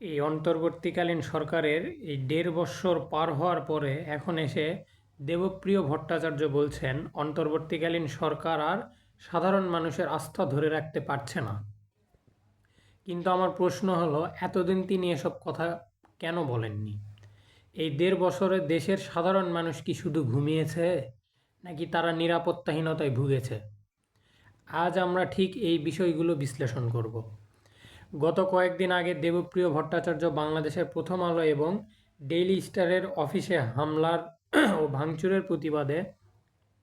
এই অন্তর্বর্তীকালীন সরকারের এই দেড় বৎসর পার হওয়ার পরে এখন এসে দেবপ্রিয় ভট্টাচার্য বলছেন, অন্তর্বর্তীকালীন সরকার আর সাধারণ মানুষের আস্থা ধরে রাখতে পারছে না। কিন্তু আমার প্রশ্ন হলো, এতদিন তিনি এসব কথা কেন বলেননি? এই দেড় বছরে দেশের সাধারণ মানুষ কি শুধু ঘুমিয়েছে, নাকি তারা নিরাপত্তাহীনতায় ভুগেছে? আজ আমরা ঠিক এই বিষয়গুলো বিশ্লেষণ করব। গত কয়েকদিন আগে দেবপ্রিয় ভট্টাচার্য বাংলাদেশের প্রথম আলো এবং ডেইলি স্টারের অফিসে হামলার ও ভাঙচুরের প্রতিবাদে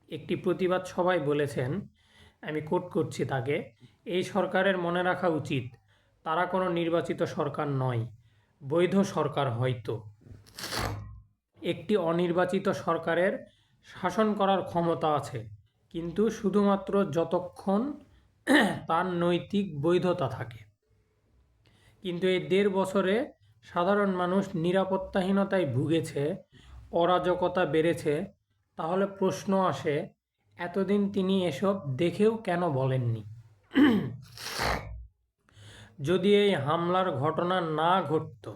একটি প্রতিবাদ সভায় বলেছেন, আমি কোট করছি তাকে, এই সরকারের মনে রাখা উচিত, তারা কোনো নির্বাচিত সরকার নয়, বৈধ সরকার হয়তো। একটি অনির্বাচিত সরকারের শাসন করার ক্ষমতা আছে, কিন্তু শুধুমাত্র যতক্ষণ তার নৈতিক বৈধতা থাকে। কিন্তু এই দেড় বছরে সাধারণ মানুষ নিরাপত্তাহীনতায় ভুগেছে, অরাজকতা বেড়েছে। তাহলে প্রশ্ন আসে, এতদিন তিনি এসব দেখেও কেন বলেননি? যদি এই হামলার ঘটনা না ঘটত,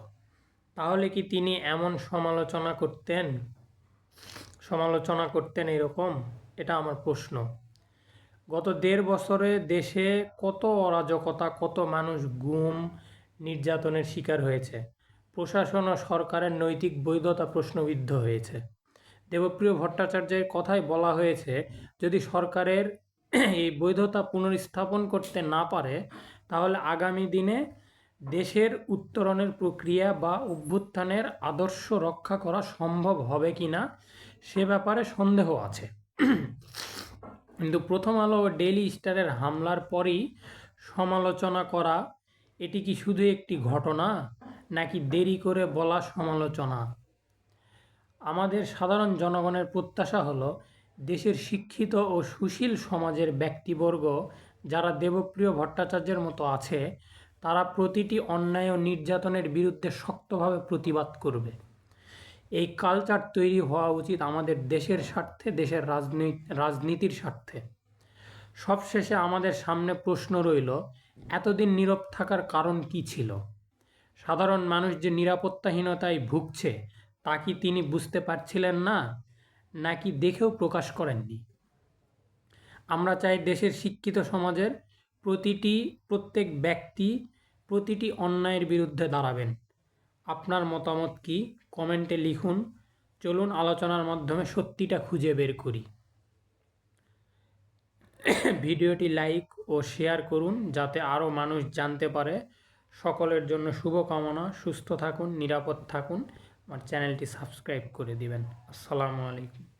তাহলে কি তিনি এমন সমালোচনা করতেন? সমালোচনা করতেন এরকম? এটা আমার প্রশ্ন। গত দেড় বছরে দেশে কত অরাজকতা, কত মানুষ গুম নির্যাতনের শিকার হয়েছে। প্রশাসন ও সরকারের নৈতিক বৈধতা প্রশ্নবিদ্ধ হয়েছে। দেবপ্রিয় ভট্টাচার্যের কথায় বলা হয়েছে, যদি সরকারের এই বৈধতা পুনর্স্থাপন করতে না পারে, তাহলে আগামী দিনে দেশের উত্তরণের প্রক্রিয়া বা অভ্যুত্থানের আদর্শ রক্ষা করা সম্ভব হবে কি না, সে ব্যাপারে সন্দেহ আছে। কিন্তু প্রথম আলো ও ডেইলি স্টারের হামলার পরই সমালোচনা করা এটি কি শুধু একটি ঘটনা, নাকি দেরি করে বলা সমালোচনা? আমাদের সাধারণ জনগণের প্রত্যাশা হলো, দেশের শিক্ষিত ও সুশীল সমাজের ব্যক্তিবর্গ যারা দেবপ্রিয় ভট্টাচার্যের মতো আছে, তারা প্রতিটি অন্যায় ও নির্যাতনের বিরুদ্ধে শক্তভাবে প্রতিবাদ করবে। এই কালচার তৈরি হওয়া উচিত আমাদের দেশের স্বার্থে, দেশের রাজনীতি, রাজনীতির স্বার্থে। সবশেষে আমাদের সামনে প্রশ্ন রইল এতদিন নীরব থাকার কারণ কি ছিল? সাধারণ মানুষ যে নিরাপত্তাহীনতায় ভুগছে, তা কি তিনি বুঝতে পারছিলেন না, নাকি দেখেও প্রকাশ করেননি? আমরা চাই দেশের শিক্ষিত সমাজের প্রতিটি, প্রত্যেক ব্যক্তি প্রতিটি অন্যায়ের বিরুদ্ধে দাঁড়াবেন। আপনার মতামত কি? কমেন্টে লিখুন। চলুন আলোচনার মাধ্যমে সত্যিটা খুঁজে বের করি। ভিডিওটি লাইক ও শেয়ার করুন যাতে আরও মানুষ জানতে পারে। সকলের জন্য শুভকামনা। সুস্থ থাকুন, নিরাপদ থাকুন। আমার চ্যানেলটি সাবস্ক্রাইব করে দিবেন। আসসালামু আলাইকুম।